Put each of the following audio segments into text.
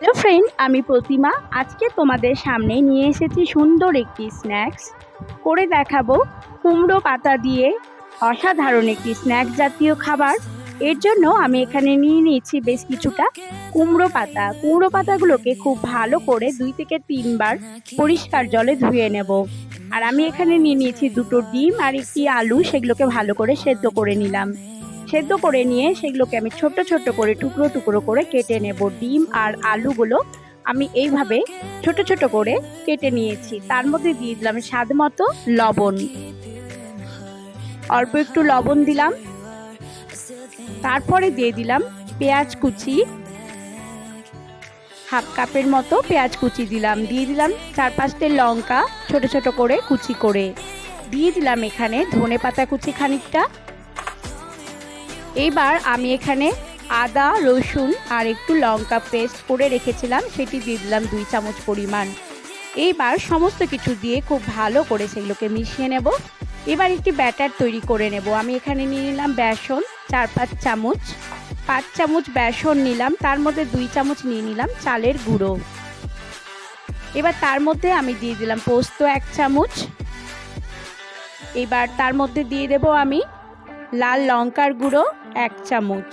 Hello friend, আমি প্রতিমা। আজকে তোমাদের সামনে নিয়ে এসেছি সুন্দর একটি স্ন্যাক্স। করে দেখাবো কুমড়ো পাতা দিয়ে অসাধারণ একটি স্ন্যাক্স জাতীয় খাবার। এর জন্য আমি এখানে নিয়ে নিয়েছি বেশ কিছুটা কুমড়ো পাতা। কুমড়ো পাতাগুলোকে খুব ভালো করে দুই থেকে তিনবার পরিষ্কার জলে ধুয়ে নেব। আর আমি এখানে নিয়ে নিয়েছি দুটো ডিম আর একটি আলু। সেগুলোকে ভালো করে সেদ্ধ করে নিলাম। সেদ্ধ করে নিয়ে সেগুলোকে আমি ছোট ছোট করে, টুকরো টুকরো করে কেটে নেব ডিম আর আলুগুলো। আমি এইভাবে ছোট ছোট করে কেটে নিয়েছি। তার মধ্যে দিয়ে দিলাম স্বাদ মতো লবণ। অল্প একটু লবণ দিলাম। তারপরে দিয়ে দিলাম পেঁয়াজ কুচি। হাফ কাপের মতো পেঁয়াজ কুচি দিলাম। দিয়ে দিলাম চার পাঁচটা লঙ্কা ছোট ছোট করে কুচি করে। দিয়ে দিলাম এখানে ধনে পাতা কুচি খানিকটা। এইবার আমি এখানে আদা, রসুন আর একটু লঙ্কা পেস্ট করে রেখেছিলাম, সেটি দিয়ে দিলাম দুই চামচ পরিমাণ। এইবার সমস্ত কিছু দিয়ে খুব ভালো করে সেগুলোকে মিশিয়ে নেব। এবার একটি ব্যাটার তৈরি করে নেব। আমি এখানে নিয়ে নিলাম বেসন, চার পাঁচ চামচ। পাঁচ চামচ বেসন নিলাম, তার মধ্যে দুই চামচ নিয়ে নিলাম চালের গুঁড়ো। এবার তার মধ্যে আমি দিয়ে দিলাম পোস্ত এক চামচ। এবার তার মধ্যে দিয়ে দেব আমি লাল লঙ্কার গুঁড়ো। এক চামচ।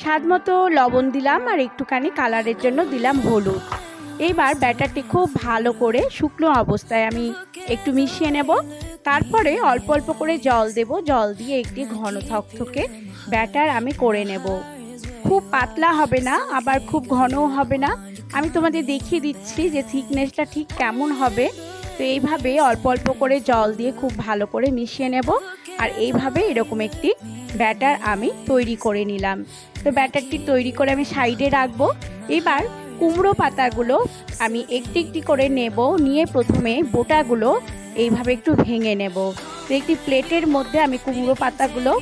স্বাদ মতো লবণ দিলাম আর একটুখানি কালারের জন্য দিলাম হলুদ। এইবার ব্যাটারটি খুব ভালো করে শুকনো অবস্থায় আমি একটু মিশিয়ে নেব। তারপরে অল্প অল্প করে জল দেব। জল দিয়ে একটি ঘন থকথকে ব্যাটার আমি করে নেব। খুব পাতলা হবে না, আবার খুব ঘনও হবে না। আমি তোমাদের দেখিয়ে দিচ্ছি যে থিকনেসটা ঠিক কেমন হবে। তো এইভাবে অল্প অল্প করে জল দিয়ে খুব ভালো করে মিশিয়ে নেব। আর এইভাবে এরকম একটি ব্যাটার আমি তৈরি করে নিলাম। তো ব্যাটারটি তৈরি করে আমি সাইডে রাখব। এবার কুমড়ো পাতাগুলো আমি একটি একটি করে নেব। নিয়ে প্রথমে বোটাগুলো এইভাবে একটু ভেঙে নেব। তো একটি প্লেটের মধ্যে আমি কুমড়ো পাতাগুলো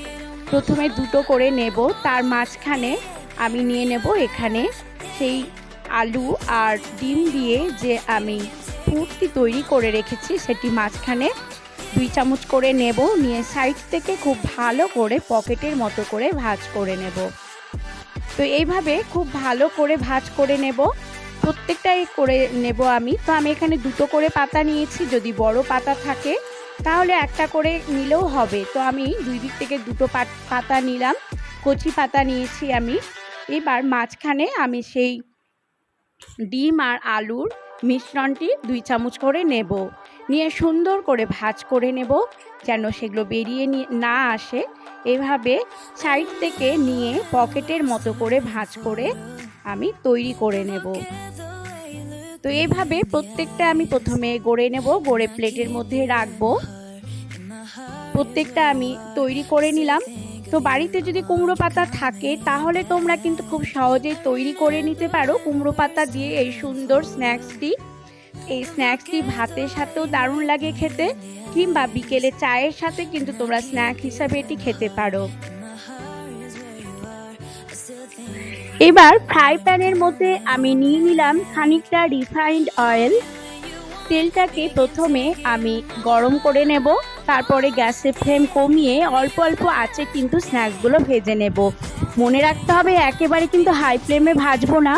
প্রথমে দুটো করে নেব। তার মাঝখানে আমি নিয়ে নেব এখানে সেই আলু আর ডিম দিয়ে যে আমি পুরটি তৈরি করে রেখেছি, সেটি মাঝখানে দুই চামচ করে নেব। নিয়ে সাইড থেকে খুব ভালো করে পকেটের মতো করে ভাজ করে নেব। তো এইভাবে খুব ভালো করে ভাজ করে নেব। প্রত্যেকটাই করে নেব আমি। তো আমি এখানে দুটো করে পাতা নিয়েছি। যদি বড় পাতা থাকে, তাহলে একটা করে নিলেও হবে। তো আমি দুই দিক থেকে দুটো পাতা নিলাম। কচি পাতা নিয়েছি আমি। এবার মাঝখানে আমি সেই ডিম আর আলুর মিশ্রণটি দুই চামচ করে নেব। নিয়ে সুন্দর করে ভাজ করে নেব যেন সেগুলো বেরিয়ে না আসে। এভাবে সাইড থেকে নিয়ে পকেটের মতো করে ভাজ করে আমি তৈরি করে নেব। তো এইভাবে প্রত্যেকটা আমি প্রথমে গড়ে নেব, গড়ে প্লেটের মধ্যে রাখব। প্রত্যেকটা আমি তৈরি করে নিলাম। তো বাড়িতে যদি কুমড়ো পাতা থাকে, তাহলে তোমরা কিন্তু খুব সহজেই তৈরি করে নিতে পারো কুমড়ো পাতা দিয়ে এই সুন্দর স্ন্যাক্সটি এই স্ন্যাক্সটি ভাতের সাথেও দারুণ লাগে খেতে, কিংবা বিকেলে চায়ের সাথে কিন্তু তোমরা স্ন্যাক হিসাবে এটি খেতে পারো। এবার ফ্রাই প্যানের মধ্যে আমি নিয়ে নিলাম খানিকটা রিফাইন্ড অয়েল তেলটাকে প্রথমে আমি গরম করে নেব। তারপরে গ্যাসের ফ্লেম কমিয়ে অল্প অল্প আঁচে কিন্তু স্ন্যাক্সগুলো ভেজে নেব। মনে রাখতে হবে একেবারে কিন্তু হাই ফ্লেমে ভাজবো না।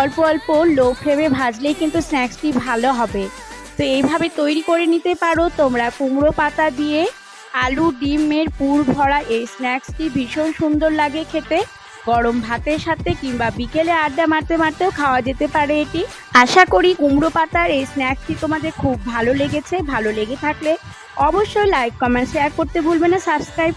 অল্প অল্প লো ফ্লেমে ভাজলেই কিন্তু স্ন্যাক্সটি ভালো হবে। তো এইভাবে তৈরি করে নিতে পারো তোমরা কুমড়ো পাতা দিয়ে, আলু, ডিমের পুর ভরা এই স্ন্যাক্সটি ভীষণ সুন্দর লাগে খেতে। গরম ভাতের সাথে কিংবা বিকেলে আড্ডা মারতে মারতেও খাওয়া যেতে পারে এটি। আশা করি কুমড়ো পাতার এই স্ন্যাক্সটি তোমাদের খুব ভালো লেগেছে। ভালো লেগে থাকলে অবশ্যই লাইক কমেন্ট শেয়ার করতে ভুলবে না সাবস্ক্রাইব